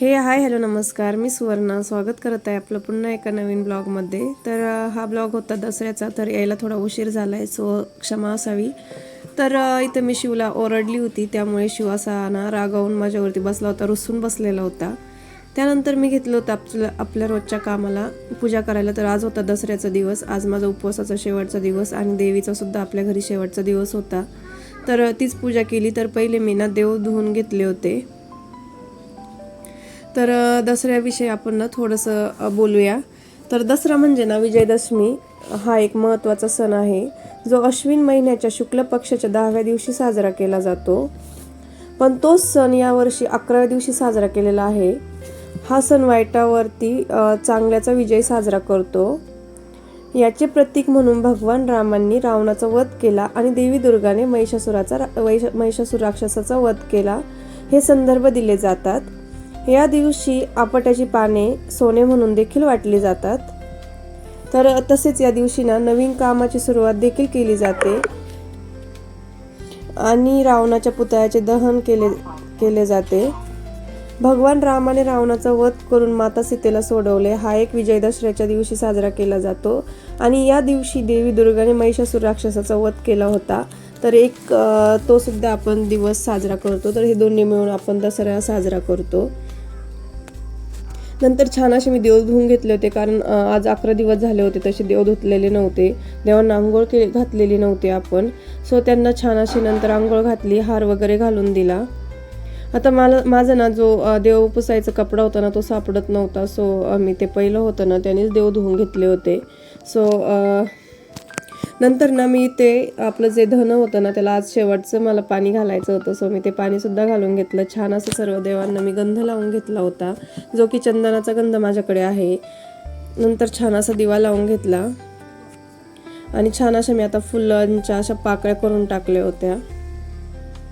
हे hi hello नमस्कार. मी सुवर्णा. स्वागत करत आहे आपलं पुन्हा एका नवीन ब्लॉगमध्ये. तर हा ब्लॉग होता दसऱ्याचा तर यायला थोडा उशीर झाला आहे सो क्षमा असावी. तर इथं मी शिवला ओरडली होती त्यामुळे शिव असा ना रागावून माझ्यावरती बसला होता रुसून बसलेला होता. त्यानंतर मी घेतलं होतं आपलं आपल्या रोजच्या कामाला. पूजा करायला तर आज होता दसऱ्याचा दिवस. आज माझा उपवासाचा शेवटचा दिवस आणि देवीचा सुद्धा आपल्या घरी शेवटचा दिवस होता. तर तीच पूजा केली. तर पहिले मी ना देव धुवून घेतले होते. तर दसऱ्याविषयी आपण ना थोडंसं बोलूया. तर दसरा म्हणजे ना विजयदशमी हा एक महत्त्वाचा सण आहे. जो अश्विन महिन्याच्या शुक्ल पक्षाच्या दहाव्या दिवशी साजरा केला जातो. पण तोच सण यावर्षी अकराव्या दिवशी साजरा केलेला आहे. हा सण वाईटावरती चांगल्याचा विजय साजरा करतो. याचे प्रतीक म्हणून भगवान रामांनी रावणाचा वध केला आणि देवी दुर्गाने महिषासुराचा रा- महिषासुर राक्षसाचा वध केला. हे संदर्भ दिले जातात. या दिवशी आपट्याची पाने सोने म्हणून देखील वाटली जातात. तर तसेच या दिवशी ना नवीन कामाची सुरुवात देखील केली जाते. आणि रावणाच्या पुतळ्याचे दहन केले केले जाते. भगवान रामाने रावणाचा वध करून माता सीतेला सोडवले. हा एक विजयदशऱ्याच्या दिवशी साजरा केला जातो. आणि या दिवशी देवी दुर्गाने महिषासुर राक्षसाचा वध केला होता. तर एक तो सुद्धा आपण दिवस साजरा करतो. तर हे दोन्ही मिळून आपण दसरा साजरा करतो. नंतर छान असे मी देव धुवून घेतले होते कारण आज अकरा दिवस झाले होते तसे देव धुतलेले नव्हते. देवांना आंघोळ के घातलेली नव्हती आपण. सो त्यांना छान अशी नंतर आंघोळ घातली हार वगैरे घालून दिला. आता मला माझा ना जो देव पुसायचा कपडा होता ना तो सापडत नव्हता. सो मी ते पहिलं होतं ना त्यानेच देव धुवून घेतले होते. सो नंतर ना मी ते आपलं जे धन होतं ना त्याला आज शेवटचं मला पाणी घालायचं होतं. सो मी ते पाणीसुद्धा घालून घेतलं. छान असं सर्व देवांना मी गंध लावून घेतला होता. जो की चंदनाचा गंध माझ्याकडे आहे. नंतर छान असा दिवा लावून घेतला. आणि छान अशा मी आता फुलांच्या अशा पाकळ्या करून टाकल्या होत्या.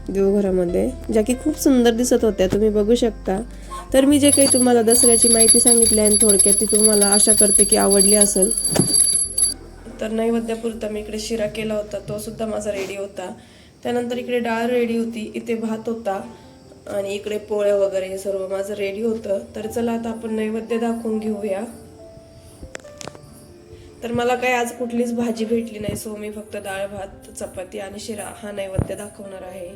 देवघरामध्ये. ज्या की खूप सुंदर दिसत होत्या. तुम्ही बघू शकता. तर मी जे काही तुम्हाला दसऱ्याची माहिती सांगितली आहे थोडक्यात ती तुम्हाला आशा करते की आवडली असेल. तर नैवेद्यापुरता मी इकडे शिरा केला होता तो सुद्धा माझा रेडी होता. त्यानंतर इकडे डाळ रेडी होती इथे भात होता आणि इकडे पोळ्या वगैरे हे सर्व माझं रेडी होतं. तर चला आता आपण नैवेद्य दाखवून घेऊया. तर मला काय आज कुठलीच भाजी भेटली नाही सो मी फक्त डाळ भात चपाती आणि शिरा हा नैवेद्य दाखवणार आहे.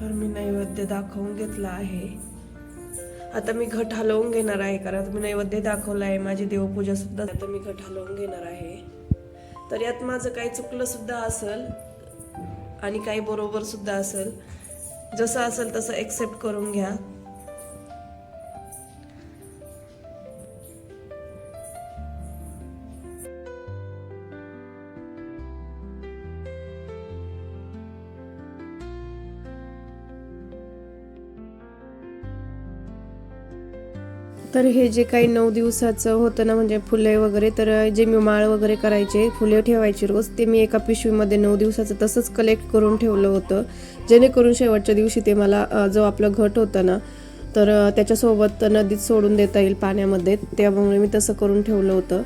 तर मी नैवेद्य दाखवून घेतला आहे. आता मी घट हलवून घेणार आहे कारण आता मी नैवेद्य दाखवला आहे माझी देवपूजा सुद्धा आता मी घट हलवून घेणार आहे. तर यात माझं काही चुकलं सुद्धा असेल आणि काही बरोबर सुद्धा असेल. जसं असेल तसं एक्सेप्ट करून घ्या. तर हे जे काही नऊ दिवसाचं होतं ना म्हणजे फुले वगैरे तर जे मी माळ वगैरे करायचे फुले ठेवायची रोज ते मी एका पिशवीमध्ये नऊ दिवसाचं तसंच कलेक्ट करून ठेवलं होतं. जेणेकरून शेवटच्या दिवशी ते मला जो आपलं घट होतं ना तर त्याच्यासोबत नदीत सोडून देता येईल पाण्यामध्ये त्यामुळे मी तसं करून ठेवलं होतं.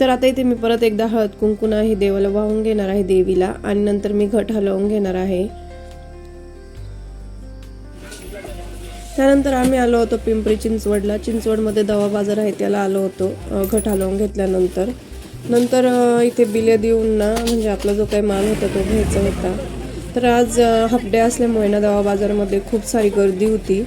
तर आता इथे मी परत एकदा हळद कुंकून आहे देवाला वाहून घेणार आहे देवीला आणि नंतर मी घट हलवून घेणार आहे. त्यानंतर आम्ही आलो होतो पिंपरी चिंचवडला. चिंचवडमध्ये दवा बाजार आहे त्याला आलो होतो घट हलवून घेतल्यानंतर. नंतर इथे बिले देऊन ना म्हणजे आपला जो काही माल होता तो घ्यायचा होता. तर आज हाफ असल्यामुळे ना दवा बाजारमध्ये खूप सारी गर्दी होती.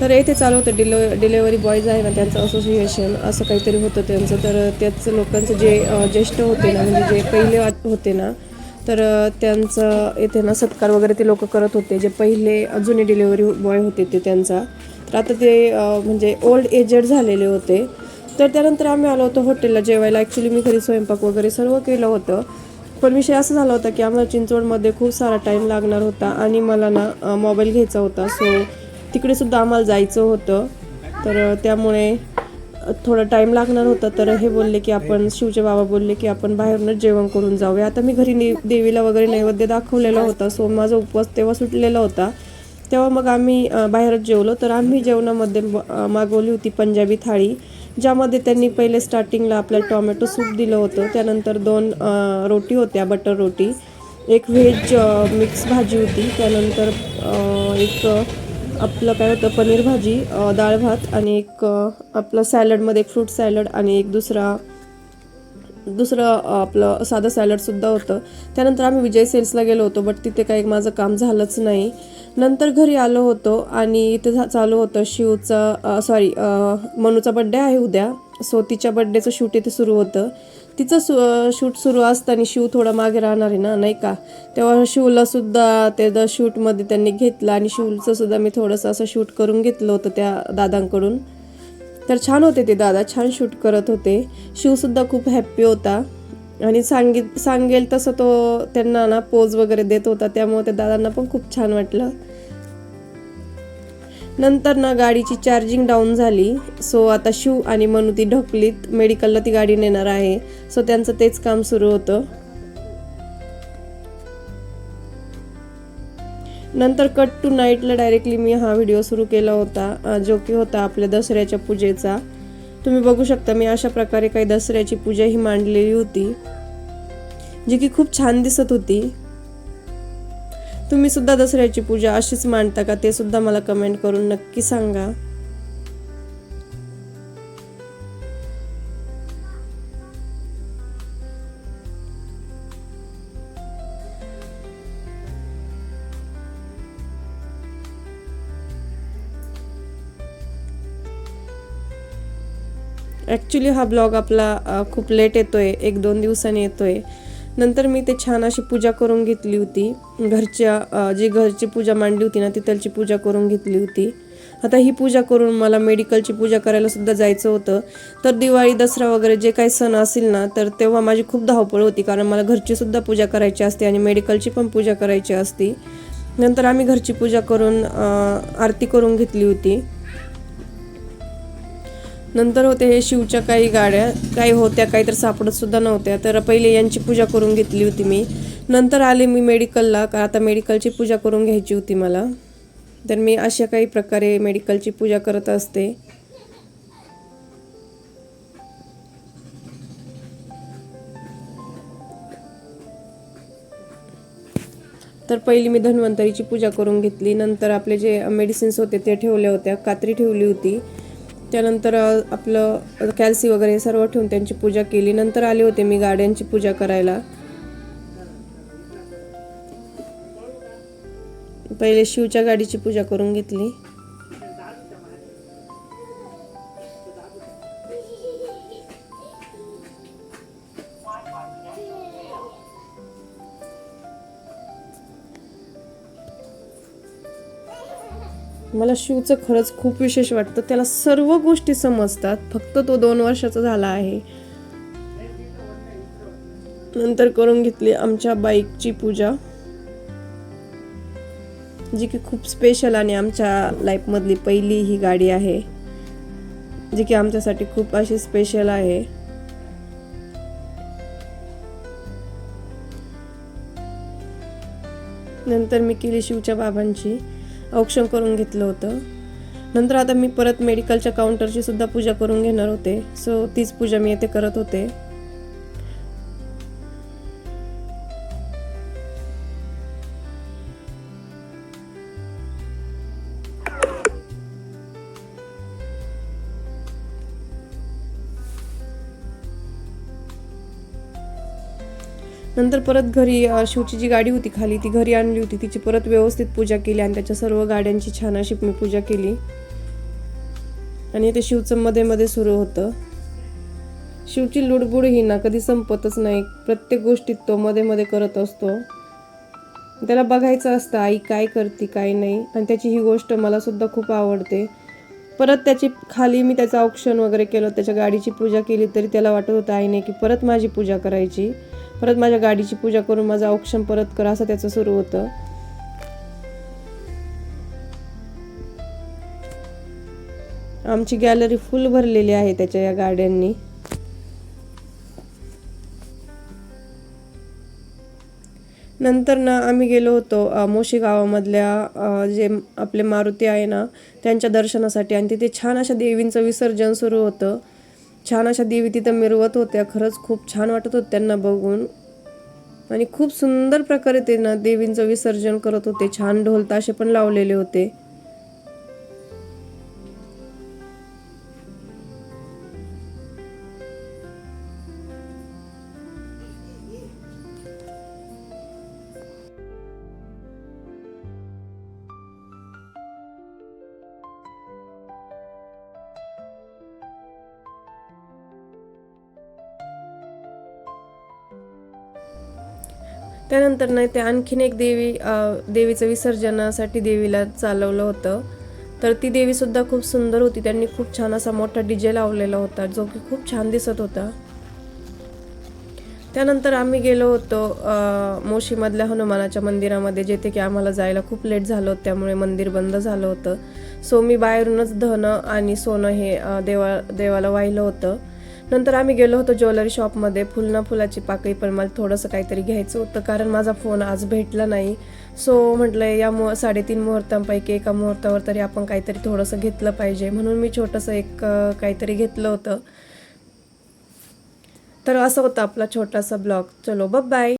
तर इथे चालू होतं डिलो डिलेवरी बॉयज आहे ना त्यांचं असोसिएशन असं काहीतरी होतं त्यांचं. तर त्याच लोकांचं जे ज्येष्ठ होते ना म्हणजे जे पहिले होते ना तर त्यांचं येथे ना सत्कार वगैरे ते लोक करत होते. जे पहिले जुने डिलेवरी बॉय होते ते त्यांचा. तर आता ते म्हणजे ओल्ड एजेड झालेले होते. तर त्यानंतर आम्ही आलो होतो हॉटेलला जेवायला. ॲक्च्युली मी घरी स्वयंपाक वगैरे सर्व केलं होतं. पण विषय असा झाला होता की आम्हाला चिंचवडमध्ये खूप सारा टाईम लागणार होता आणि मला ना मोबाईल घ्यायचा होता. सो तिकडे सुद्धा आम्हाला जायचं होतं. तर त्यामुळे थोडा टाईम लागणार होता तर हे बोलले की आपण शिवचे बाबा बोलले की आपण बाहेरूनच जेवण करून जाऊया. आता मी घरी ने देवीला वगैरे नैवेद्य दाखवलेला होता सो माझा उपवास तेव्हा सुटलेला होता. तेव्हा मग आम्ही बाहेरच जेवलो तर आम्ही जेवणामध्ये मागवली होती पंजाबी थाळी ज्यामध्ये त्यांनी पहिले स्टार्टिंगला आपल्याला टॉमॅटो सूप दिलं होतं. त्यानंतर दोन रोटी होत्या बटर रोटी एक व्हेज मिक्स भाजी होती. त्यानंतर एक आपलं काय होतं पनीर भाजी डाळ भात आणि एक आपलं सॅलडमध्ये एक फ्रूट सॅलड आणि एक दुसरा दुसरं आपलं साधं सॅलडसुद्धा होतं. त्यानंतर आम्ही विजय सेल्सला गेलो होतो बट तिथे काही माझं काम झालंच नाही. नंतर घरी आलो होतो आणि इथे झा- चालू होतं शिवचं सॉरी मनूचा बड्डे आहे उद्या. सो तिच्या बड्डेचं शूट इथे सुरू होतं. तिचं सु शूट सुरू असताना शिव थोडा मागे राहणार आहे ना नाही का? तेव्हा शिवला सुद्धा ते द शूटमध्ये त्यांनी घेतलं आणि शिवचं सुद्धा मी थोडंसं असं शूट करून घेतलं होतं त्या दादांकडून. तर छान होते ते दादा छान शूट करत होते. शिवसुद्धा खूप हॅप्पी होता. आणि सांगित सांगेल तसं तो त्यांना ना पोज वगैरे देत होता त्यामुळे त्या दादांना पण खूप छान वाटलं. नंतर ना गाडीची चार्जिंग डाऊन झाली. सो आता शिव आणि मनु ती ढकलीत. मेडिकलला ती गाडी नेणार आहे. सो त्यांचं तेच काम सुरू होतं. नंतर कट टू नाईटला डायरेक्टली मी हा व्हिडिओ सुरू केला होता. जो की होता आपल्या दसऱ्याच्या पूजेचा. तुम्ही बघू शकता मी अशा प्रकारे काही दसऱ्याची पूजा ही मांडलेली होती. जी की खूप छान दिसत होती. तुम्ही सुद्धा दसऱ्याची पूजा अशीच मांडता का? ते सुद्धा मला कमेंट करून नक्की सांगा. ॲक्च्युली हा ब्लॉग आपला खूप लेट येतोय. एक दोन दिवसांनी येतोय. नंतर मी ते छान अशी पूजा करून घेतली होती. घरच्या जी घरची पूजा मांडली होती ना तिथलची पूजा करून घेतली होती. आता ही पूजा करून मला मेडिकलची पूजा करायला सुद्धा जायचं होतं. तर दिवाळी दसरा वगैरे जे काही सण असेल ना तर तेव्हा माझी खूप धावपळ होती. कारण मला घरची सुद्धा पूजा करायची असते आणि मेडिकलची पण पूजा करायची असती. नंतर आम्ही घरची पूजा करून आरती करून घेतली होती. नंतर होते हे शिवच्या काही गाड्या काही होत्या काही तर सापडत सुद्धा नव्हत्या. तर पहिले यांची पूजा करून घेतली होती मी. नंतर आले मी मेडिकलला का आता मेडिकलची पूजा करून घ्यायची होती मला. तर मी अशा काही प्रकारे मेडिकलची पूजा करत असते. तर पहिली मी धन्वंतरीची पूजा करून घेतली. नंतर आपले जे मेडिसिन्स होते ते ठेवल्या होत्या. कात्री ठेवली होती. त्यानंतर आपलं कॅल्सी वगैरे सर्व ठेवून त्यांची पूजा केली. नंतर आले होते मी गाड्यांची पूजा करायला. पहिले शिवच्या गाडीची पूजा करून घेतली. मला शिवचं खरंच खूप विशेष वाटतं. त्याला सर्व गोष्टी समजतात. फक्त तो दोन वर्षाचा झाला आहे. नंतर करून घेतली आमच्या बाईकची पूजा. जी की खूप स्पेशल आणि आमच्या लाईफमधली पहिली ही गाडी आहे. जी की आमच्यासाठी खूप अशी स्पेशल आहे. नंतर मी केली शिवच्या बाबांची. औक्षण करून घेतलं होतं. नंतर आता मी परत मेडिकलच्या काउंटरची सुद्धा पूजा करून घेणार होते. सो तीच पूजा मी येथे करत होते. नंतर परत घरी शिवची जी गाडी होती खाली ती घरी आणली होती. तिची परत व्यवस्थित पूजा केली आणि त्याच्या सर्व गाड्यांची छान अशी मी पूजा केली. आणि ते शिवचं मध्ये मध्ये सुरू होतं. शिवची लुडबुड ही ना कधी संपतच नाही. प्रत्येक गोष्टीत तो मध्ये मध्ये करत असतो. त्याला बघायचं असतं आई काय करते काय नाही. आणि त्याची ही गोष्ट मला सुद्धा खूप आवडते. परत त्याची खाली मी त्याचं औक्षण वगैरे केलं त्याच्या गाडीची पूजा केली तरी त्याला वाटत होतं आईने की परत माझी पूजा करायची. परत माझ्या गाडीची पूजा करून माझं औक्षण परत करा असं त्याचं सुरू होतं. आमची गॅलरी फुल भरलेली आहे त्याच्या या गाड्यांनी नंतर ना आम्ही गेलो होतो मोशी गावामधल्या जे आपले मारुती आहे ना त्यांच्या दर्शनासाठी. आणि तिथे छान अशा देवींचं विसर्जन सुरू होतं. छान अशा देवी तिथं मिरवत होत्या. खरंच खूप छान वाटत होतं त्यांना बघून. आणि खूप सुंदर प्रकारे ते ना देवींचं विसर्जन करत होते. छान ढोलताशे पण लावलेले होते. त्यानंतर नाही ते आणखीन एक देवी देवीचं विसर्जनासाठी देवीला चालवलं होतं. तर ती देवीसुद्धा खूप सुंदर होती. त्यांनी खूप छान असा मोठा डीजे लावलेला होता जो की खूप छान दिसत होता. त्यानंतर आम्ही गेलो होतो मोशीमधल्या हनुमानाच्या मंदिरामध्ये जेथे की आम्हाला जायला खूप लेट झालं होतं. त्यामुळे मंदिर बंद झालं होतं. सो मी बाहेरूनच धनं आणि सोनं हे देवा देवाला वाहिलं होतं. नंतर आम्ही गेलो होतो ज्वेलरी शॉपमध्ये. फुलना फुलाची पाकळी पण मला थोडंसं काहीतरी घ्यायचं होतं कारण माझा फोन आज भेटला नाही. सो म्हटलं या मु साडेतीन मुहूर्तांपैकी एका मुहूर्तावर तरी आपण काहीतरी थोडंसं घेतलं पाहिजे. म्हणून मी छोटंसं एक काहीतरी घेतलं होतं. तर असं होतं आपला छोटासा ब्लॉग. चलो बाय